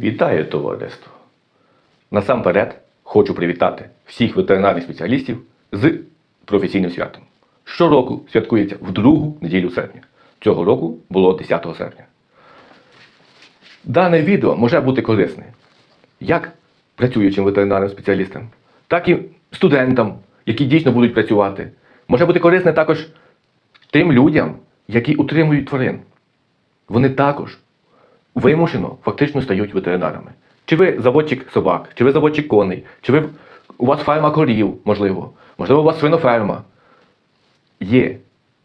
Вітаю товариство! Насамперед хочу привітати всіх ветеринарних спеціалістів з професійним святом. Щороку святкується в другу неділю серпня. Цього року було 10 серпня. Дане відео може бути корисне як працюючим ветеринарним спеціалістам, так і студентам, які дійсно будуть працювати. Може бути корисне також тим людям, які утримують тварин. Вони також вимушено фактично стають ветеринарами. Чи ви заводчик собак, чи ви заводчик коней, чи ви у вас ферма корів, можливо, можливо, у вас свиноферма. Є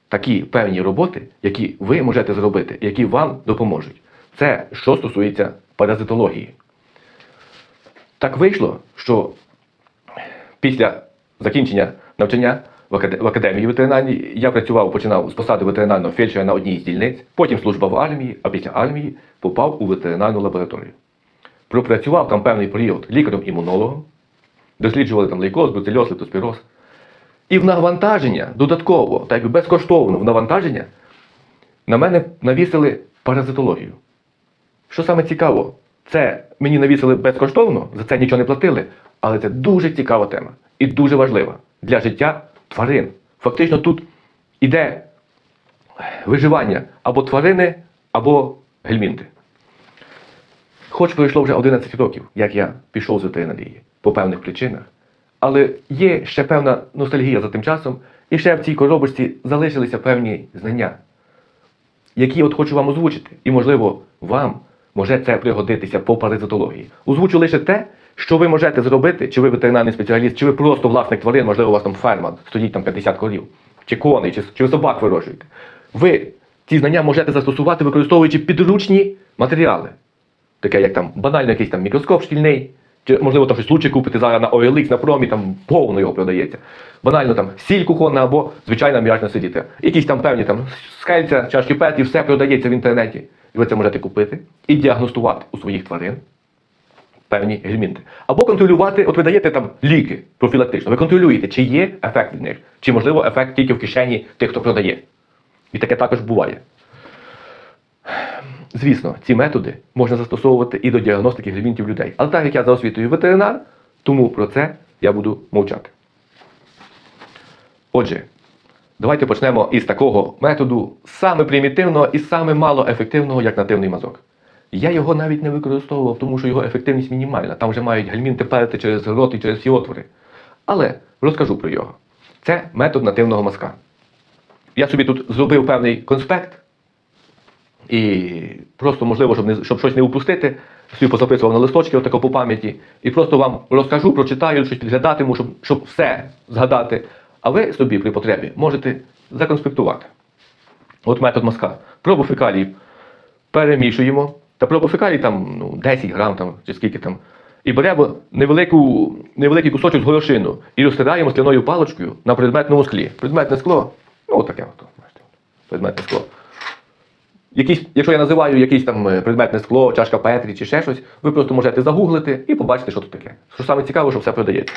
такі певні роботи, які ви можете зробити, які вам допоможуть. Це що стосується паразитології. Так вийшло, що після закінчення навчання в академії ветеринарній я працював, починав з посади ветеринарного фельдшера на одній з дільниць, потім служба в армії, а після армії попав у ветеринарну лабораторію. Пропрацював там певний період лікарем-імунологом, досліджували там лейкоз, бруцельоз, лептоспіроз. І в навантаження додатково, так якби безкоштовно в навантаження, на мене навісили паразитологію. Що саме цікаво, це мені навісили безкоштовно, за це нічого не платили, але це дуже цікава тема і дуже важлива для життя тварин. Фактично тут іде виживання або тварини, або гельмінти. Хоч пройшло вже 11 років, як я пішов з ветеринарії по певних причинах, але є ще певна ностальгія за тим часом, і ще в цій коробочці залишилися певні знання, які от хочу вам озвучити. І, можливо, вам може це пригодитися по паразитології. Озвучу лише те, що ви можете зробити, чи ви ветеринарний спеціаліст, чи ви просто власник тварин, можливо, у вас там ферма, стоїть там 50 корів, чи коней, чи, чи ви собак вирощуєте. Ви ці знання можете застосувати, використовуючи підручні матеріали. Таке, як там банально якийсь там мікроскоп шкільний, чи можливо там щось лучше купити зараз на OLX, на промі, там повно його продається. Банально там сіль кухонна або звичайна м'ячна сидіти. Якісь там певні там скельця, чашки пет, і все продається в інтернеті. І ви це можете купити і діагностувати у своїх тварин певні гельмінти. Або контролювати, от ви даєте там ліки профілактично, ви контролюєте, чи є ефект від них, чи можливо ефект тільки в кишені тих, хто продає. І таке також буває. Звісно, ці методи можна застосовувати і до діагностики гельмінтів людей. Але так як я за освітою ветеринар, тому про це я буду мовчати. Отже, давайте почнемо із такого методу саме примітивного і саме мало ефективного, як нативний мазок. Я його навіть не використовував, тому що його ефективність мінімальна. Там вже мають гельмінти перти через рот і через всі отвори. Але розкажу про його. Це метод нативного мазка. Я собі тут зробив певний конспект. І просто, можливо, щоб, не, щоб щось не упустити, собі позаписував на листочки отако по пам'яті. І просто вам розкажу, прочитаю, щось підглядатиму, щоб, щоб все згадати. А ви собі при потребі можете законспектувати. От метод мазка. Пробу фекалій перемішуємо. Та фекалій там ну, 10 грам там, чи скільки там. І беремо невелику, невеликий кусочок з горошину і розтираємо скляною паличкою на предметному склі. Предметне скло, ну отаке, от, предметне скло. Якісь, якщо я називаю якийсь там е, предметне скло, чашка Петрі чи ще щось, ви просто можете загуглити і побачити, що тут таке. Що саме цікаво, що все продається.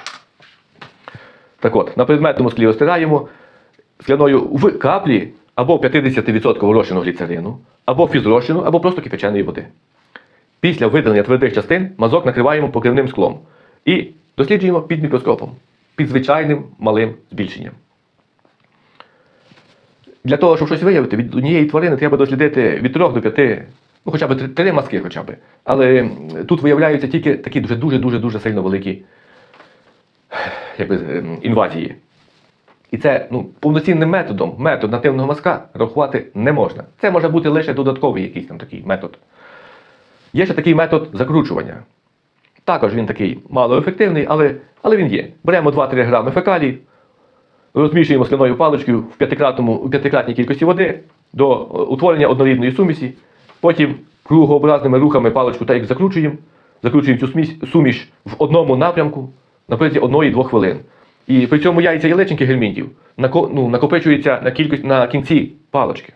Так от, на предметному склі розтираємо скляною в каплі або 50% розчину гліцерину, або фізрозчину, або просто кипяченої води. Після видалення твердих частин мазок накриваємо покривним склом і досліджуємо під мікроскопом, під звичайним малим збільшенням. Для того, щоб щось виявити, від однієї тварини треба дослідити від 3 до 5, ну хоча б 3, 3 мазки хоча б. Але тут виявляються тільки такі дуже дуже дуже дуже сильно великі якби, ем, інвазії. І це ну, повноцінним методом, метод нативного мазка рахувати не можна. Це може бути лише додатковий якийсь там такий метод. Є ще такий метод закручування. Також він такий малоефективний, але, але він є. Беремо 2-3 грами фекалій, розмішуємо скляною паличкою в п'ятикратному, у п'ятикратній кількості води до е, утворення однорідної сумісі. Потім кругообразними рухами паличку так як закручуємо, закручуємо цю суміш в одному напрямку на протязі 1-2 хвилин. І при цьому яйця і личинки гельмінтів ну, накопичуються на, кількість, на кінці палички.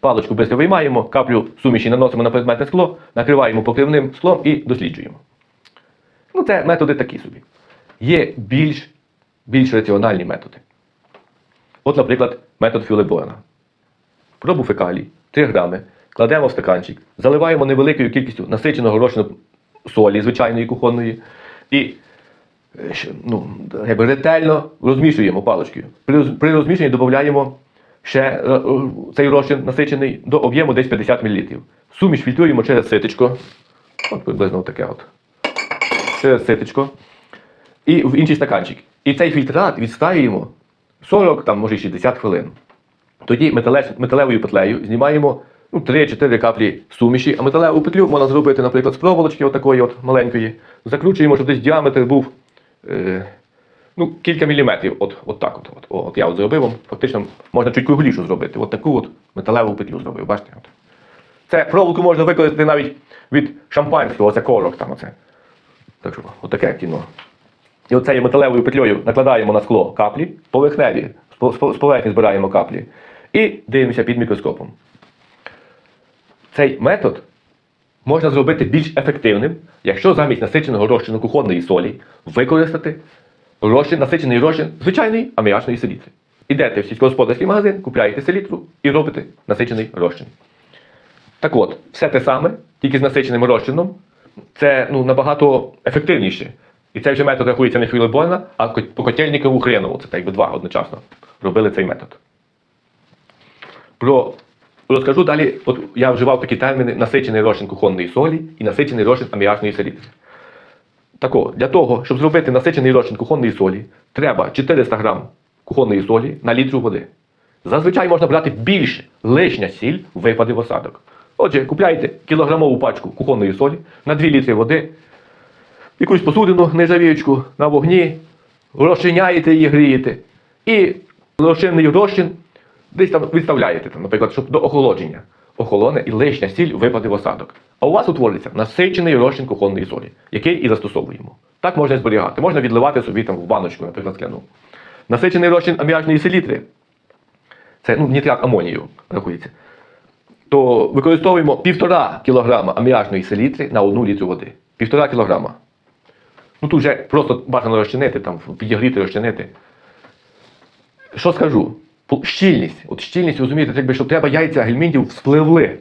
Паличку швидко виймаємо, каплю суміші наносимо на предметне скло, накриваємо покривним склом і досліджуємо. Ну, це методи такі собі. Є більш, більш раціональні методи. От, наприклад, метод Фюлеборна. Пробу фекалій 3 грами кладемо в стаканчик, заливаємо невеликою кількістю насиченого розчину солі, звичайної кухонної, і ну, якби ретельно розмішуємо паличкою. При, при розмішанні додаємо ще е, е, цей розчин насичений до об'єму десь 50 мл. Суміш фільтруємо через ситечко. От приблизно таке от. Через ситечко. І в інший стаканчик. І цей фільтрат відстаюємо 40, там, може 60 хвилин. Тоді металевою петлею знімаємо ну, 3-4 каплі суміші, а металеву петлю можна зробити, наприклад, з проволочки отакої от маленької. Закручуємо, щоб десь діаметр був е, ну, кілька міліметрів. От, от так от, от. От я от зробив. Фактично можна чуть круглішу зробити. От таку от металеву петлю зробив. Бачите? От. Це проволоку можна використати навіть від шампанського, оце корок там оце. Так що, отаке кіно. І оцею металевою петлею накладаємо на скло каплі, поверхневі, з по- з по- з поверхні збираємо каплі і дивимося під мікроскопом. Цей метод можна зробити більш ефективним, якщо замість насиченого розчину кухонної солі використати розчин, насичений розчин звичайної аміачної селітри. Ідете в сільськогосподарський магазин, купляєте селітру і робите насичений розчин. Так от, все те саме, тільки з насиченим розчином, це ну, набагато ефективніше. І цей вже метод рахується не Філіборна, а по котельникову хренову. Це так якби два одночасно робили цей метод. Про розкажу далі, от я вживав такі терміни насичений розчин кухонної солі і насичений розчин аміачної селітри. Тако, для того, щоб зробити насичений розчин кухонної солі, треба 400 грам кухонної солі на літру води. Зазвичай можна брати більше, лишня сіль випаде в осадок. Отже, купляєте кілограмову пачку кухонної солі на 2 літри води, якусь посудину нержавіючку на вогні, розчиняєте її, грієте. І розчинний розчин десь там відставляєте, там, наприклад, щоб до охолодження. Охолоне і лишня сіль випаде в осадок. А у вас утвориться насичений розчин кухонної солі, який і застосовуємо. Так можна і зберігати. Можна відливати собі там в баночку, наприклад, скляну. Насичений розчин аміачної селітри, це ну, нітрат амонію рахується, то використовуємо 1,5 кг аміачної селітри на 1 літру води. 1,5 кг. Ну тут вже просто бажано розчинити, там, підігріти, розчинити. Що скажу? Щільність. От щільність, розумієте, якби, що треба яйця гельмінтів спливли.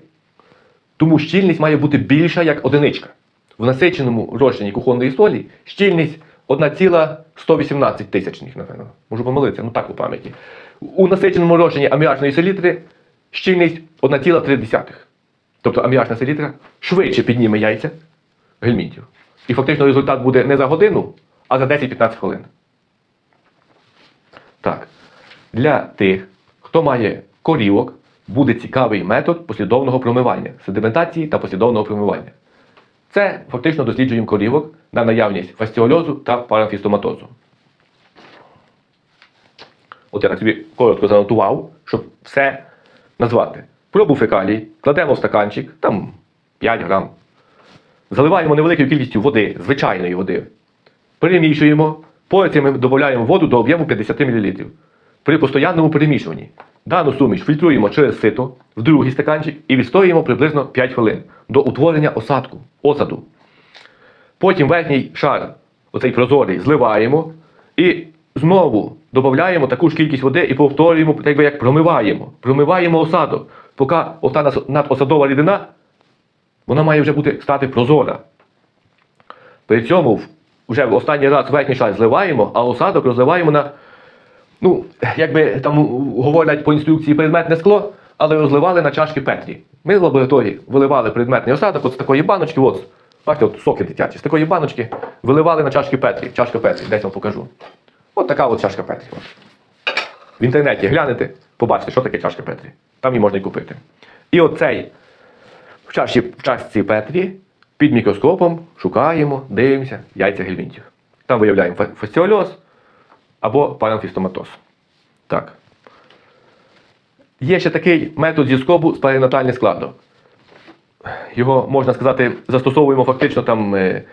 Тому щільність має бути більша, як одиничка. В насиченому розчині кухонної солі щільність 1,118 тисячних, напевно. Можу помилитися, ну так по пам'яті. У насиченому розчині аміачної селітри щільність 1,3. Тобто аміачна селітра швидше підніме яйця гельмінтів. І фактично результат буде не за годину, а за 10-15 хвилин. Так. Для тих, хто має корівок, буде цікавий метод послідовного промивання, sedimентації та послідовного промивання. Це фактично досліджуємо корівок на наявність фастіольозу та парафістоматозу. От я так собі коротко занотував, щоб все назвати. Пробу фекалій, кладемо в стаканчик, там 5 грам. Заливаємо невеликою кількістю води, звичайної води. Перемішуємо, потім додаємо воду до об'єму 50 мл. При постоянному перемішуванні дану суміш фільтруємо через сито в другий стаканчик і відстоюємо приблизно 5 хвилин до утворення осадку, осаду. Потім верхній шар, оцей прозорий, зливаємо і знову додаємо таку ж кількість води і повторюємо, так би як промиваємо. Промиваємо осадок, поки ота надосадова рідина вона має вже бути стати прозора. При цьому вже в останній раз верхній шар зливаємо, а осадок розливаємо на, ну, якби там говорять по інструкції предметне скло, але розливали на чашки Петрі. Ми в лабораторії виливали предметний осадок от з такої баночки, от, бачите, от соки дитячі, з такої баночки виливали на чашки Петрі. Чашка Петрі, десь вам покажу. От така от чашка Петрі. В інтернеті глянете, побачите, що таке чашка Петрі. Там її можна і купити. І оцей в чашці, в чашці Петрі під мікроскопом шукаємо, дивимося яйця гельмінтів. Там виявляємо фа- фастіольоз або парамфістоматоз. Так. Є ще такий метод зі з перинатальних складок. Його, можна сказати, застосовуємо фактично там е,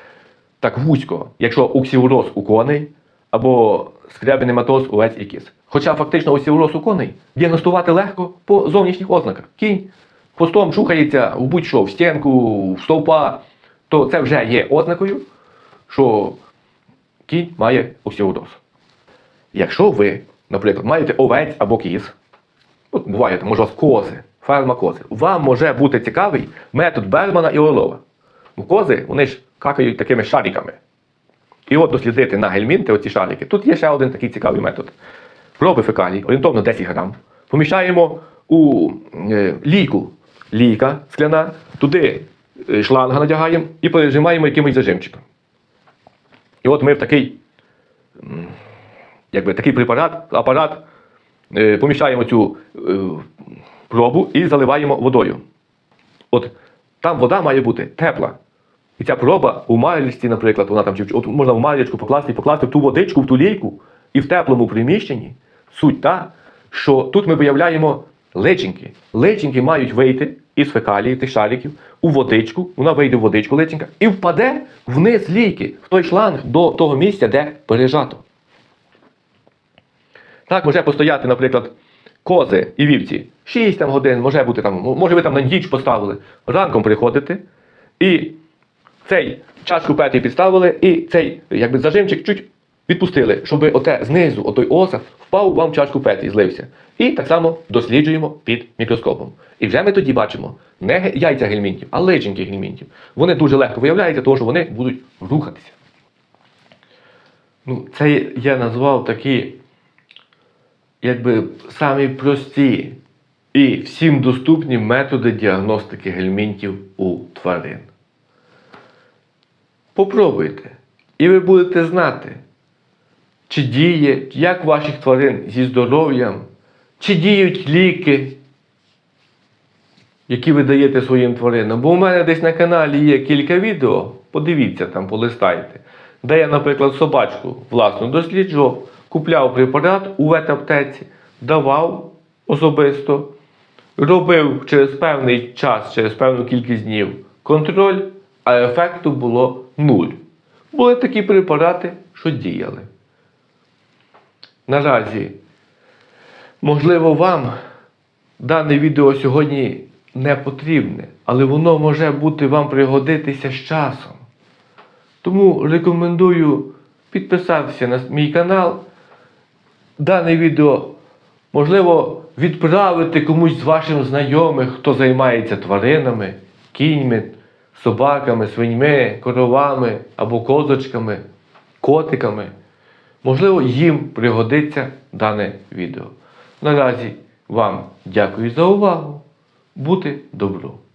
так вузько, якщо уксіуроз у коней або скрябінематоз у овець і кіз. Хоча фактично уксіуроз у коней діагностувати легко по зовнішніх ознаках. Кінь хвостом шухається в будь-що, в стінку, в стовпа, то це вже є ознакою, що кінь має уксіуроз. Якщо ви, наприклад, маєте овець або кіз, от буває, може у вас кози, ферма кози. Вам може бути цікавий метод Бергмана і Орлова. Бо кози, вони ж какають такими шариками. І от дослідити на гельмінти оці шарики. Тут є ще один такий цікавий метод. Проби фекалій, орієнтовно 10 грам. Поміщаємо у е, лійку. Лійка скляна, туди е, шланга надягаємо і пережимаємо якимось зажимчиком. І от ми в такий, якби, такий препарат, апарат е, поміщаємо цю е, пробу і заливаємо водою. От там вода має бути тепла. І ця проба у малічці, наприклад, вона там чи от можна в малічку покласти і покласти в ту водичку, в ту лійку, і в теплому приміщенні суть та, що тут ми виявляємо личинки. Личинки мають вийти із фекалії тих шариків у водичку, вона вийде в водичку личинка і впаде вниз лійки, в той шланг до того місця, де пережато. Так може постояти, наприклад, кози і вівці 6 там, годин, може бути там, може ви там на ніч поставили, ранком приходите і цей чашку Петрі підставили, і цей якби зажимчик чуть відпустили, щоб оте знизу, отой осад, впав вам в чашку Петрі, злився. І так само досліджуємо під мікроскопом. І вже ми тоді бачимо не яйця гельмінтів, а личинки гельмінтів. Вони дуже легко виявляються, тому що вони будуть рухатися. Ну, це я назвав такі, якби самі прості і всім доступні методи діагностики гельмінтів у тварин. Попробуйте, і ви будете знати, чи діє, як ваших тварин зі здоров'ям, чи діють ліки, які ви даєте своїм тваринам. Бо у мене десь на каналі є кілька відео, подивіться там, полистайте, де я, наприклад, собачку власну досліджував, купляв препарат у ветаптеці, давав особисто, робив через певний час, через певну кількість днів контроль, а ефекту було нуль. Були такі препарати, що діяли. Наразі, можливо, вам дане відео сьогодні не потрібне, але воно може бути вам пригодитися з часом. Тому рекомендую підписатися на мій канал. Дане відео можливо відправити комусь з ваших знайомих, хто займається тваринами, кіньми, собаками, свиньми, коровами або козочками, котиками. Можливо, їм пригодиться дане відео. Наразі вам дякую за увагу. Бути добру!